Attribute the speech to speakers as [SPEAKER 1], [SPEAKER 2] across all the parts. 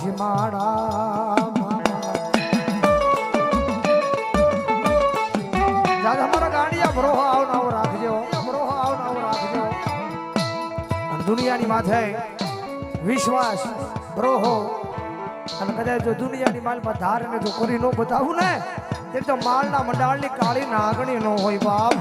[SPEAKER 1] સીમાડા દાદા મારા ગાંડિયા બ્રોહો આવ નાવ રાખજો. બ્રોહો આવ નાવ રાખજો. દુનિયાની માથે વિશ્વાસ બ્રોહો અને કદાચ જો દુનિયાની માલમાં ધારને જો કરી ન બતાવું ને, તે તો માલના મંડાળની કાળી નાગણી ન હોય બાપ.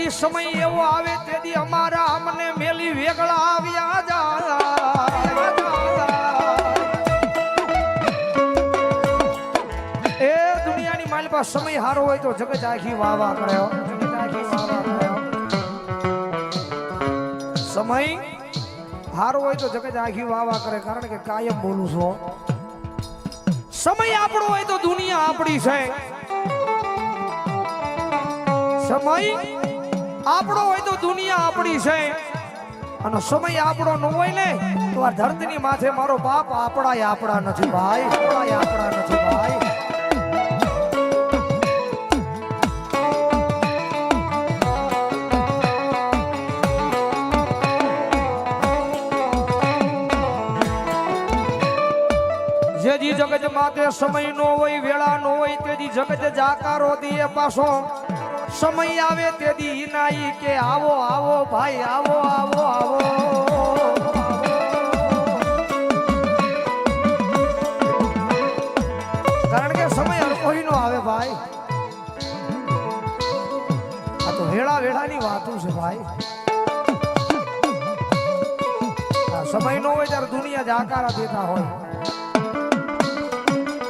[SPEAKER 1] દી સમય એવો આવે તેથી અમારા અમને મેલી વેગળા આવ્યા જા એ દુનિયાની મારી પાસે સમય હારો હોય તો જગત આખી વાહ કર્યો. સમય હારો હોય તો જગત આખી વાહ કરે કારણ કે કાયમ બોલું છું સમય આપણો હોય તો દુનિયા આપણી છે. સમય આપણો હોય તો દુનિયા આપણી છે. અને સમય આપણો ન હોય ને, તો આ ધરતીની માથે મારો બાપ આપણા આપણા નથી ભાઈ આપણા આપણા નથી ભાઈ. જેજી જગત માથે સમય નો હોય, વેળા નો હોય તેથી જગત જાકારો દીએ પાછો. સમય આવે તે દી નાઈ કે આવો આવો ભાઈ, આવો આવો આવો. કારણ કે સમય કોઈ નો આવે ભાઈ. આ તો વેળા વેળાની વાતો છે ભાઈ. સમય નો હોય ત્યારે દુનિયા જાકારા દેતા હોય.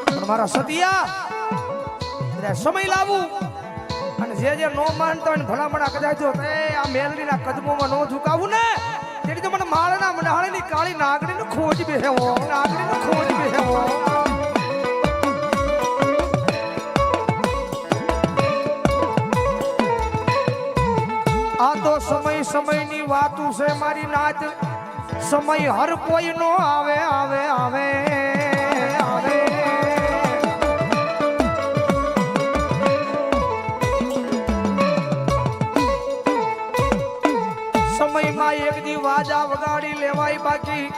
[SPEAKER 1] પણ મારા સતિયા સમય લાવું. અને જે જે નો માનતા હોય ભલામણા કદાચ જો તે આ મેલડીના કદમોમાં નો ઝુકાવું ને, તેની તો મને માળના મંડાળીની કાળી નાગણીનો ખોજ બેહેવો નાગણીનો ખોજ બેહેવો. આ તો સમય સમયની વાતું છે મારી નાચ સમય હર કોઈ નો આવે આવે આવે આવે. વાજા વગાડી લેવાય બાકી.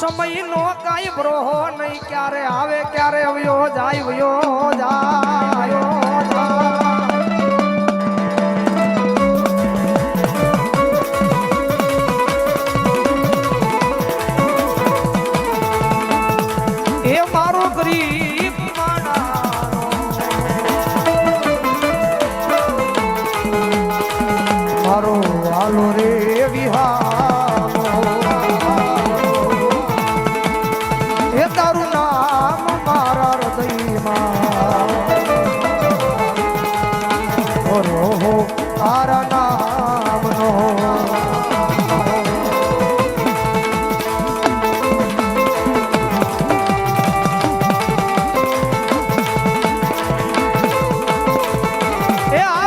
[SPEAKER 1] સમય નો કાંઈ બ્રોહો નહીં. ક્યારે આવે, ક્યારે આવ્યો જાય, વયો જાય.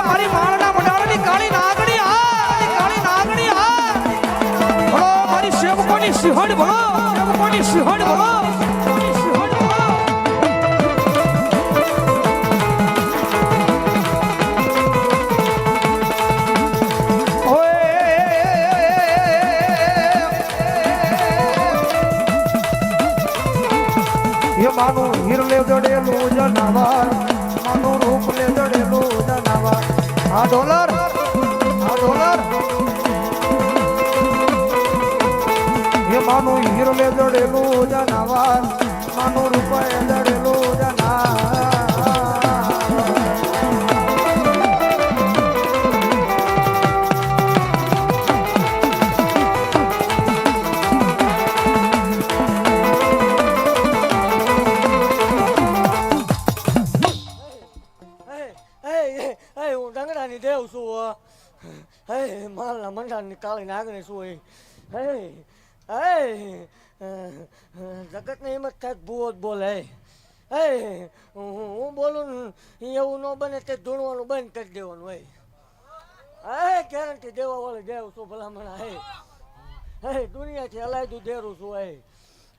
[SPEAKER 1] મારી માળના મંડાળની કાળી નાગણી આ કાળી નાગણી આ ભલો મારી સેવકોની સિંહણ ભલો સેવકોની સિંહણ એ માનું હીર લે દડેલું જનાવાર માનું રૂપ લે દડેલું જનાવર આ ડોલર? આ ડોલર? એ માનું હીર લે દડેલું જનાવર માનું રૂપાય એ
[SPEAKER 2] કાળી નાગણી શું એ. હે હે જગતને હિંમત થાય તો ભૂવો જ બોલે હે, હું બોલું એવું ન બને તે ધૂણવાનું બંધ કરી દેવાનું હોય. હે ગેરંટી દેવા વાળી દેવ છું ભલામણા, હે. હે, દુનિયાથી અલાયદું દેરું છું, હે.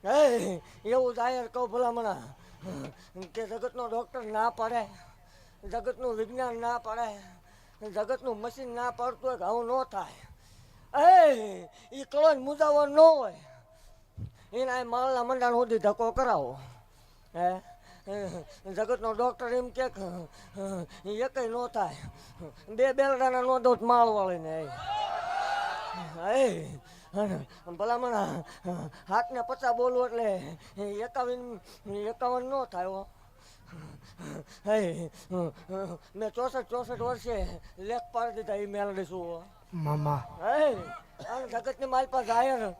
[SPEAKER 2] હે, એવું જાહેર કહું ભલામણા. કે જગતનો ડૉક્ટર ના પડે, જગતનું વિજ્ઞાન ના પડે, જગતનું મશીન ના પડતું હોય આવું ન થાય. એ એ કળો મુજાવો ન હોય. એના માલના મંડાણ સુધી ધક્કો કરાવો. હે? જગતનો ડૉક્ટર એમ કે એકય ન થાય. બે બેલડાના નો દોત માળ વાળીને એ ભલામણ, હાથને પચાસ બોલવું એટલે એકાવન એકાવન ન થાય મેં ચોસઠ ચોસઠ વર્ષે લેખ પાડી દીધા એ મેળવી છું
[SPEAKER 1] મામા.
[SPEAKER 2] જગત મારી પાસે જાહેર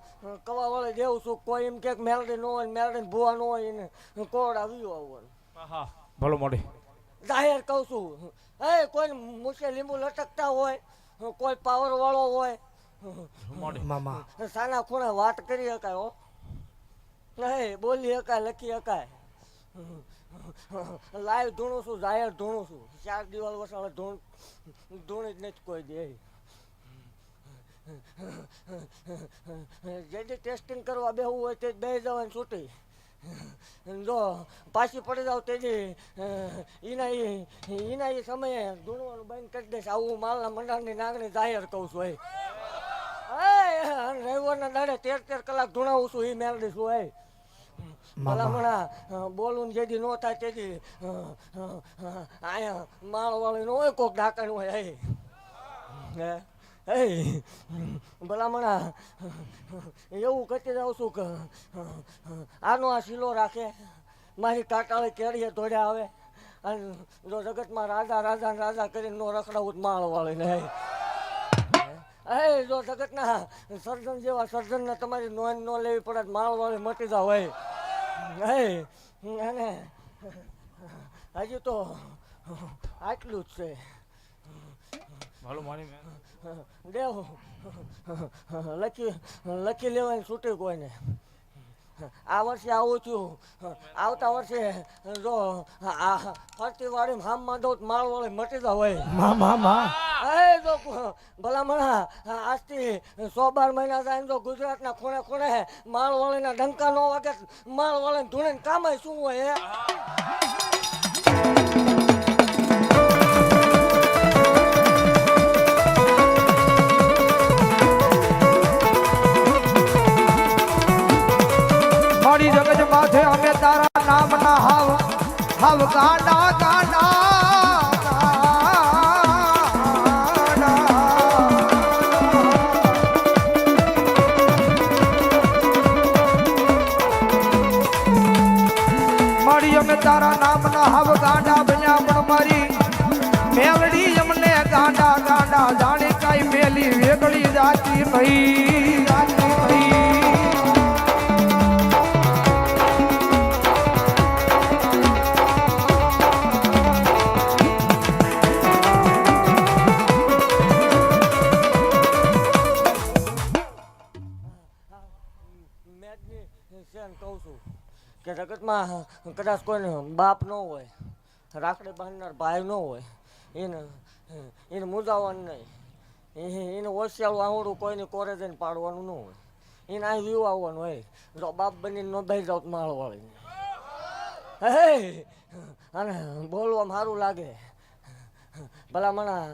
[SPEAKER 2] કવા વાળે દેવું છું કોઈ એમ કે મેલડી ન હોય મેલડી ભૂવા ન હોય ને કોડ આવ્યું આવું
[SPEAKER 3] ભલો મોડી
[SPEAKER 2] જાહેર કહું છું. હે કોઈ મુસે લીંબુ લટકતા હોય કોઈ પાવર વાળો હોય
[SPEAKER 1] મામા.
[SPEAKER 2] સાના ખૂણે વાત કરી શકાય હો. હે બોલી શકાય લખી શકાય લાઈવ ધૂણું છું જાહેર ધૂણું છું. ચાર દિવાલ વસાવે ધૂણ ધૂણી જ નથી કોઈ દે જેથી ટેસ્ટિંગ કરવા બેહવું હોય તે બે જવાની છૂટી. જો પાછી પડી જાવ તેથી એના એના એ સમયે ધૂણવાનું બંધ કરી દઈશ. આવું માલના મંડળની નાગણી જાહેર કહું છું એ રવિવારના દાડે તેર તેર કલાક ધૂણાવું છું એ મેળવી છું એ ભલામણા બોલું જેથી ન થાય તેથી અહીંયા માળ વાળી ન હોય કોક ઢાંકણ હોય એ હે? એ ભલામણા, એવું કરતી જાઉં છું કે, આનો આ શીલો રાખે, મારી કાટાળી કેળીએ દોડ્યા આવે, અને જો જગતમાં રાજા રાજા રાજા કરીને નો રખડાવું માળ વાળીને એ જો જગતના સર્જન જેવા સર્જનને તમારી નોંધ ન લેવી પડે માળ વાળી મટી જાવ હોય હે અને હજી તો આટલું જ છે.
[SPEAKER 3] ભલો માની
[SPEAKER 2] દેવ. લખી લખી લેવાની છૂટી કોઈને. આ વર્ષે આવું છું આવતા વર્ષે જો આ ફરતી વાળી હામમાં દઉં તો માળ વાળી મટી જાવ હોય
[SPEAKER 1] મા મા
[SPEAKER 2] એ જો ભલામણા આજથી સો બાર મહિના થાય તો ગુજરાતના ખૂણે ખૂણે માળ વાળીના ડંકા નો વાગે માળ વાળીને ધૂણે કામાય શું હોય
[SPEAKER 1] મારી અમે તારા નામ ના હાવ ગાંડા બન્યા પણ મારી મેલડી અમને ગાંડા ગાંડા જાણે કાઈ મેલી વેગળી જાતી નહીં. જાતી નહીં
[SPEAKER 2] કહું છું. કે જગતમાં કદાચ કોઈને બાપ ન હોય, રાખડી બાંધનાર ભાઈ ન હોય, એને એને મુજાવવાનું નહીં. એને ઓછિયાળું આવડું કોઈને કોરે જઈને પાડવાનું ન હોય. એને અહીં વ્યૂ આવવાનું હોય. જો બાપ બનીને ન બેસી જાવ માળ વાળીને. હે! અને બોલવામાં સારું લાગે. ભલા મણા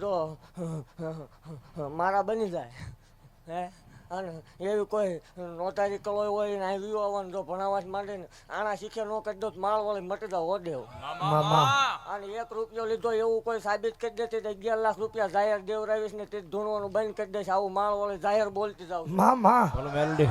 [SPEAKER 2] જો, મારા બની જાય. હે? અને એવી કોઈ નોતારી કળોય હોય ને આવી આવવાનું જો ભણાવવા માટે આણા શીખે ન કરી દો તો માળ વાળી મટી જાવ દેવ
[SPEAKER 1] મામા.
[SPEAKER 2] અને એક રૂપિયો લીધો એવું કોઈ સાબિત કરી દેતી તો અગિયાર લાખ રૂપિયા જાહેર દેવરાવીશ ને તે ધૂણવાનું બંધ કરી દેશ આવું માળ વાળી જાહેર બોલતી જાવ.
[SPEAKER 1] મામા.
[SPEAKER 3] મેલડી.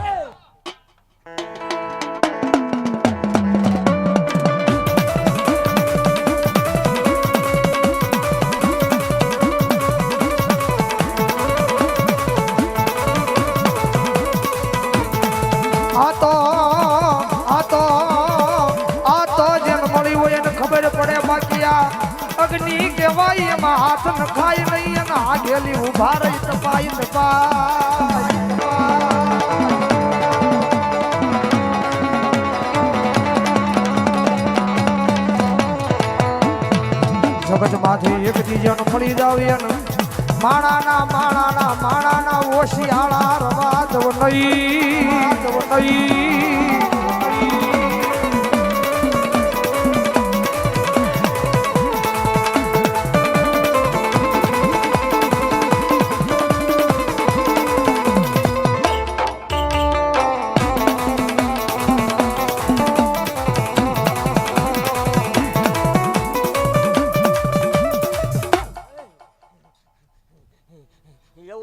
[SPEAKER 1] હાથ નખાય નહીં અને હાથેલી ઊભા રહી તપાઈ તપાઈ. જગતમાંથી એક બીજાને મળી જાવી એને માણાના માણાના માણાના ઓશિયાળા રવા દવ નહીં. દવ નહીં.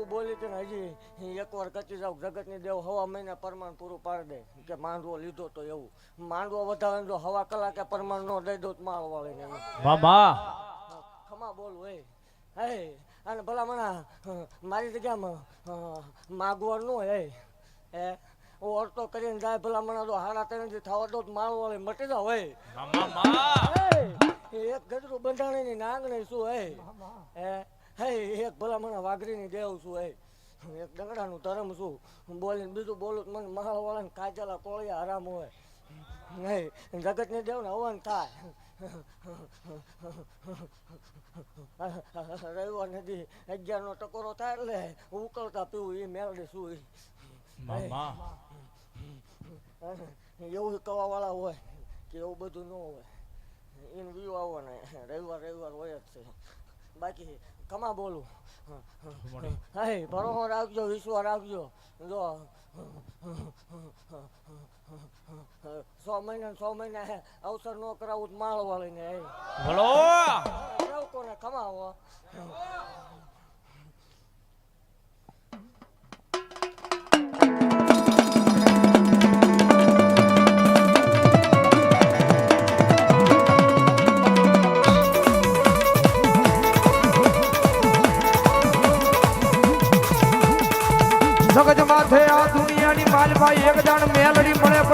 [SPEAKER 2] એકવાર કચી જાવ જગતની દેવ હવા મહિને પરમાણ પૂરું પાડી દે. કે માંડવો લીધો તો એવું. માંડવો વધારે જો હવા કલાકે પરમાણ નો દઈ દો તો માળ વાળીને એમ. ખમા બોલું એ હે. અને ભલા મને મારી જગ્યામાં અ, માગવાનું ન હોય હે. હે. ઓરતો કરીને જાય ભલા મને તો હાડા ત્રણથી થવા દો તો માળ વાળી મટી જાવ હે.
[SPEAKER 3] મામા
[SPEAKER 2] હે, એક ગજરું બંધાણીની નાંગણી શું હે? હે. હે એક ભલા મને વાઘરીની દેવ છું હે. એક ડંગડાનું ધરમ છું. બોલીને બીજું બોલું તો મને મહાલ વાળાને કાચેલા કોળિયા આરામ હોય. નહીં જગતની દેવ ને હવન થાય. રવિવાર નદી અગિયારનો ટકોરો થાય એટલે ઉકળતા પીવું એ મેળડી શું એવું કવા વાળા હોય કે એવું બધું ન હોય. એને વ્યૂ આવવાના રવિવાર રવિવાર હોય જ છે. બાકી કમા બોલું? હે ભરોસો રાખજો વિશ્વ રાખજો. જો સો મહિના સો મહિના હે અવસર ન કરાવું તો માળ વાળીને હે. કોને કમાવો.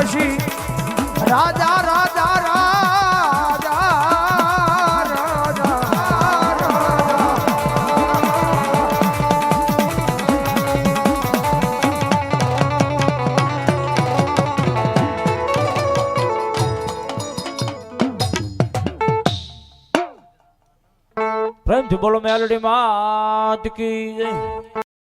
[SPEAKER 1] પછી રાજા રાજા રાજા રાજા રાજા
[SPEAKER 3] પ્રેમથી બોલો મેલડી માત કી જય